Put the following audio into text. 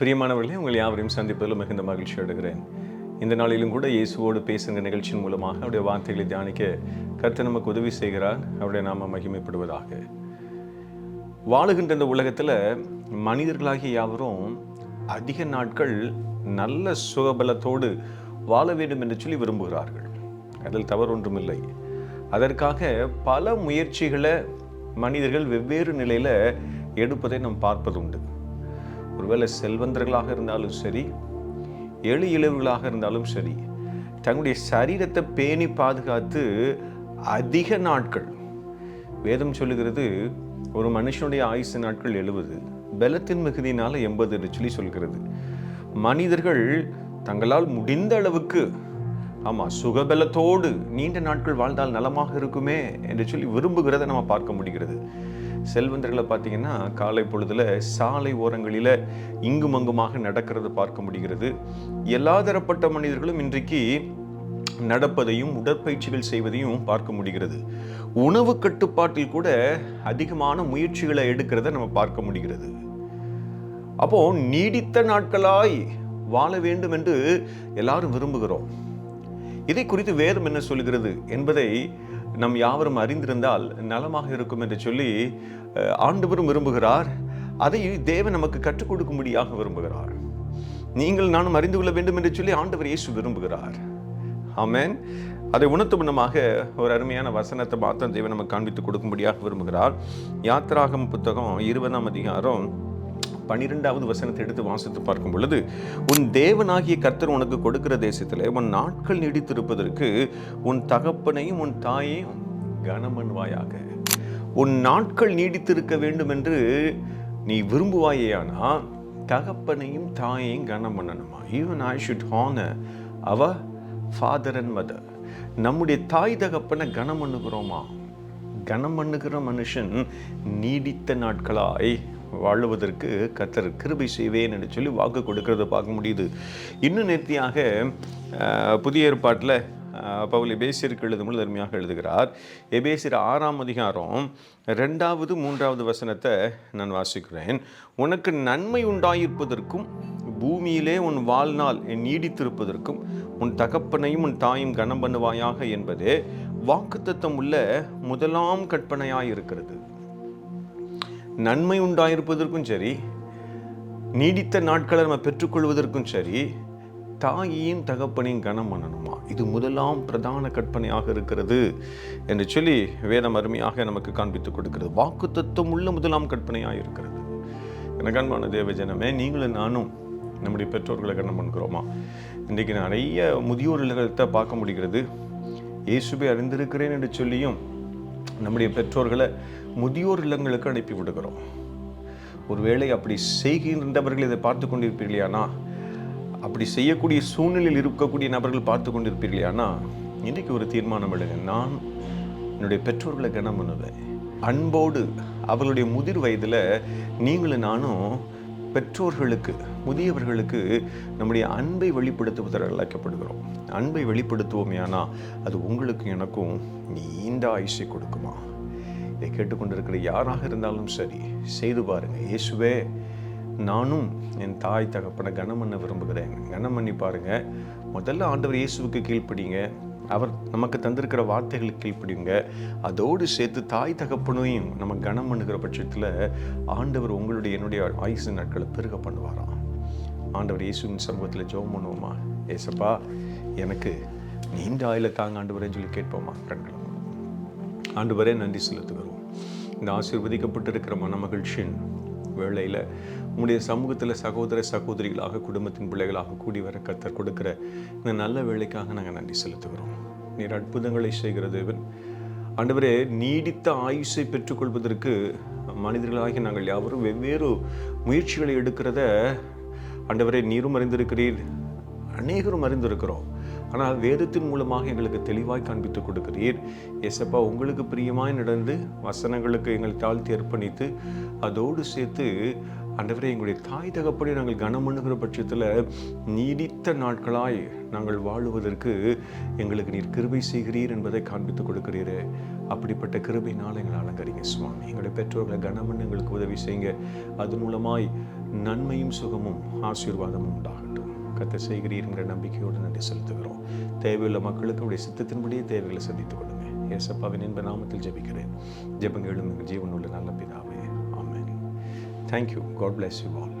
பிரியமானவர்களே உங்கள் யாவரையும் சந்திப்பதில் மிகுந்த மகிழ்ச்சி அடைகிறேன். இந்த நாளிலும் கூட இயேசுவோடு பேசுகிற நிகழ்ச்சியின் மூலமாக அவருடைய வார்த்தைகளை தியானிக்க கர்த்தர் நமக்கு உதவி செய்கிறார் அவருடைய நாம மகிமைப்படுவதாக. வாழுகின்ற இந்த உலகத்தில் மனிதர்களாகிய யாவரும் அதிக நாட்கள் நல்ல சுகபலத்தோடு வாழ வேண்டும் என்று சொல்லி விரும்புகிறார்கள். அதில் தவறு ஒன்றுமில்லை அதற்காக பல முயற்சிகளை மனிதர்கள் வெவ்வேறு நிலையில் எடுப்பதை நாம் பார்ப்பது உண்டு ஒருவேளை செல்வந்தர்களாக இருந்தாலும் சரி எழு இழவுகளாக இருந்தாலும் சரி தங்களுடைய சரீரத்தை பேணி பாதுகாத்து அதிக நாட்கள் வேதம் சொல்லுகிறது ஒரு மனுஷனுடைய ஆயுசு நாட்கள் எழுபது பலத்தின் மிகுதியினால் எண்பது என்று சொல்லி சொல்கிறது. மனிதர்கள் தங்களால் முடிந்த அளவுக்கு ஆமாம் சுகபலத்தோடு நீண்ட நாட்கள் வாழ்ந்தால் நலமாக இருக்குமே என்று சொல்லி விரும்புகிறத நம்ம பார்க்க முடிகிறது. செல்வந்தர்களை பார்த்தீங்கன்னா காலை பொழுதில் சாலை ஓரங்களில் இங்கும் அங்குமாக நடக்கிறது பார்க்க முடிகிறது. எல்லா தரப்பட்ட மனிதர்களும் இன்றைக்கு நடப்பதையும் உடற்பயிற்சிகள் செய்வதையும் பார்க்க முடிகிறது. உணவு கட்டுப்பாட்டில் கூட அதிகமான முயற்சிகளை எடுக்கிறத நம்ம பார்க்க முடிகிறது. அப்போ நீடித்த நாட்களாய் வாழ வேண்டும் என்று எல்லாரும் விரும்புகிறோம். இதை குறித்து வேதம் என்ன சொல்கிறது என்பதை நம் யாவரும் அறிந்திருந்தால் நலமாக இருக்கும் என்று சொல்லி ஆண்டவரும் விரும்புகிறார். அதை தேவன் நமக்கு கற்றுக் கொடுக்கும்படியாக விரும்புகிறார். நீங்கள் நானும் அறிந்து கொள்ள வேண்டும் என்று சொல்லி ஆண்டவர் இயேசு விரும்புகிறார். ஆமேன். அதை உணர்த்தும் முன்னமாக ஒரு அருமையான வசனத்தை மாத்திரம் தேவன் நமக்கு காண்பித்து கொடுக்கும்படியாக விரும்புகிறார். யாத்திராகம் புத்தகம் இருபதாம் அதிகாரம் பனிரெண்டாவது வசனத்தை எடுத்து வாசித்து பார்க்கும் பொழுது உன் தேவனாகிய கர்த்தர் உனக்கு கொடுக்கிற தேசத்தில் உன் நாட்கள் நீடித்திருப்பதற்கு உன் தகப்பனையும் உன் தாயையும் கனமன்வாயாக உன் நாட்கள் நீடித்திருக்க வேண்டும் என்று நீ விரும்புவாயேயானா தகப்பனையும் தாயையும் கனம் பண்ணணுமா even I should honour our father and mother நம்முடைய தாய் தகப்பனை கனம் பண்ணுகிறோமா கனம் பண்ணுகிற மனுஷன் நீடித்த நாட்களாய் வாழுவதற்கு கத்தர் கிருபை செய்வேன் என்று சொல்லி வாக்கு கொடுக்கறத பார்க்க முடியுது. இன்னும் நேர்த்தியாக புதிய ஏற்பாட்டில் பவுல் எபேசியருக்கு எழுதும்போது அருமையாக எழுதுகிறார். எபேசியர் ஆறாம் அதிகாரம் ரெண்டாவது மூன்றாவது வசனத்தை நான் வாசிக்கிறேன். உனக்கு நன்மை உண்டாயிருப்பதற்கும் பூமியிலே உன் வாழ்நாள் நீடித்திருப்பதற்கும் உன் தகப்பனையும் உன் தாயும் கனம் பண்ணுவாயாக என்பதே வாக்குத்தத்தம் உள்ள முதலாம் கற்பனையாக இருக்கிறது நன்மை உண்டாயிருப்பதற்கும் சரி நீடித்த நாட்களை நம்ம பெற்றுக்கொள்வதற்கும் சரி தாயையும் தகப்பனையும் கனம் பண்ணணுமா இது முதலாம் பிரதான கற்பனையாக இருக்கிறது என்று சொல்லி வேதம் அருமையாக நமக்கு காண்பித்துக் கொடுக்கிறது. வாக்குத்தத்தம் உள்ள முதலாம் கற்பனையாக இருக்கிறது. எனக்கு அன்பான தேவ ஜனமே நீங்களும் நானும் நம்முடைய பெற்றோர்களை கண்ணம் பண்ணுகிறோமா? இன்றைக்கு நிறைய முதியோர் இல்லத்தை பார்க்க முடிகிறது. இயேசுவை அறிந்திருக்கிறேன் என்று சொல்லியும் நம்முடைய பெற்றோர்களை முதியோர் இல்லங்களுக்கு அனுப்பி விடுகிறோம். ஒருவேளை அப்படி செய்கின்றவர்கள் இதை பார்த்து கொண்டிருப்பீர்களானா அப்படி செய்யக்கூடிய சூழ்நிலையில் இருக்கக்கூடிய நபர்கள் பார்த்து கொண்டிருப்பீர்களானா இன்றைக்கு ஒரு தீர்மானம் எடுங்க. நான் என்னுடைய பெற்றோர்களை கனம் பண்ணுவேன். அன்போடு அவர்களுடைய முதிர் வயதில் நீங்களும் நானும் பெற்றோர்களுக்கு முதியவர்களுக்கு நம்முடைய அன்பை வெளிப்படுத்துவதற்கு அழைக்கப்படுகிறோம். அன்பை வெளிப்படுத்துவோமேனா அது உங்களுக்கு எனக்கும் நீண்ட ஆயுஷை கொடுக்குமா? இதை கேட்டுக்கொண்டிருக்கிற யாராக இருந்தாலும் சரி செய்து பாருங்கள் இயேசுவே நானும் என் தாய் தகப்பனை கனம் பண்ண விரும்புகிறேன். கனம் பண்ணி பாருங்கள் முதல்ல ஆண்டவர் இயேசுவுக்கு கீழ்ப்படிங்க. அவர் நமக்கு தந்திருக்கிற வார்த்தைகளுக்கு கீழ்ப்படிங்க அதோடு சேர்த்து தாய் தகப்பனையும் நம்ம கனம் பண்ணுகிற பட்சத்தில் ஆண்டவர் உங்களுடைய என்னுடைய ஆயுசு நாட்களை பெருக பண்ணுவாராம். ஆண்டவர் இயேசுவின் சமூகத்தில் ஜோம் பண்ணுவோமா? ஏசப்பா எனக்கு நீண்ட ஆயில தாங்க ஆண்டவரேன்னு சொல்லி கேட்போமா? கண்களும் மூடுவோம். ஆண்டவரே நன்றி செலுத்துகிறோம். இந்த ஆசீர்வதிக்கப்பட்டிருக்கிற மனமகிழ்ச்சியின் வேளையில் உங்களுடைய சமூகத்தில் சகோதர சகோதரிகளாக குடும்பத்தின் பிள்ளைகளாக கூடி வர கத்தர் கொடுக்கிற இந்த நல்ல வேலைக்காக நாங்கள் நன்றி செலுத்துகிறோம். நீர் அற்புதங்களை செய்கிற தேவன். ஆண்டவரே நீடித்த ஆயுஷை பெற்றுக்கொள்வதற்கு மனிதர்களாகி நாங்கள் யாவரும் வெவ்வேறு முயற்சிகளை எடுக்கிறத ஆண்டவரே நீரும் அறிந்திருக்கிறீர். அநேகரும் அறிந்திருக்கிறோம். ஆனால் வேதத்தின் மூலமாக எங்களுக்கு தெளிவாய் காண்பித்து கொடுக்கிறீர். எசப்பா உங்களுக்கு பிரியமாய் நடந்து வசனங்களுக்கு எங்கள் தாழ்த்தி அர்ப்பணித்து அதோடு சேர்த்து ஆண்டவரே எங்களுடைய தாய் தகப்படி நாங்கள் கனமண்ணுகிற பட்சத்தில் நீடித்த நாட்களாய் நாங்கள் வாழுவதற்கு எங்களுக்கு நீர் கிருபை செய்கிறீர் என்பதை காண்பித்து கொடுக்கிறீரே. அப்படிப்பட்ட கிருபையினால் எங்களை அலங்கரிங்க சுவாமி. எங்களுடைய பெற்றோர்களை கனமண்ணு எங்களுக்கு உதவி செய்யுங்க. அது மூலமாய் நன்மையும் சுகமும் ஆசீர்வாதமும் உண்டாகட்டும் கத்த செய்கிறீர்ங்கிற நம்பிக்கையோடு நன்றி செலுத்துகிறோம். தேவையுள்ள மக்களுக்கு உடைய சித்தத்தின்படியே தேவைகளை சந்தித்துக் கொடுங்க ஏசப்பாவின் என்ப நாமத்தில் ஜெபிக்கிறேன். ஜெபங்களும் எங்கள் ஜீவனுள்ள நல்ல பிதாவே. ஆமேன். Thank you God bless you all